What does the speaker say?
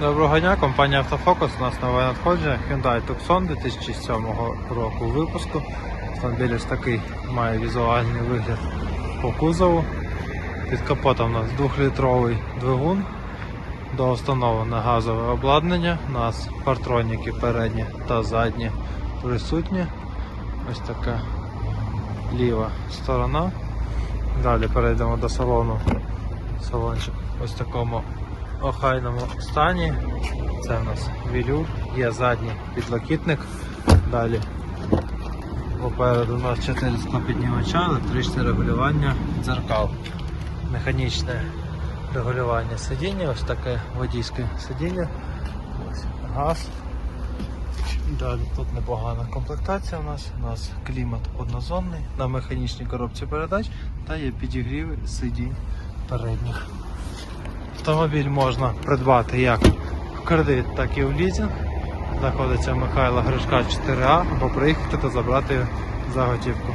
Доброго дня, компанія Автофокус. У нас нове надходження Hyundai Tucson 2007 року випуску. Автомобіль ось такий має візуальний вигляд по кузову. Під капотом у нас 2-літровий двигун. До встановлене газове обладнання. У нас партроніки передні та задні присутні. Ось така ліва сторона. Далі перейдемо до салону. Салончик ось такому охайному стані. Це у нас вілюр, є задній підлокітник. Далі попереду у нас 4 склопіднімача, електричне регулювання дзеркал. Механічне регулювання сидіння, ось таке водійське сидіння. Ось газ. Далі тут непогана комплектація у нас. У нас клімат однозонний на механічній коробці передач та є підігріви сидінь передніх. Автомобіль можна придбати як в кредит, так і в лізинг. Знаходиться Михайла Гришка 4А або приїхати та забрати за готівку.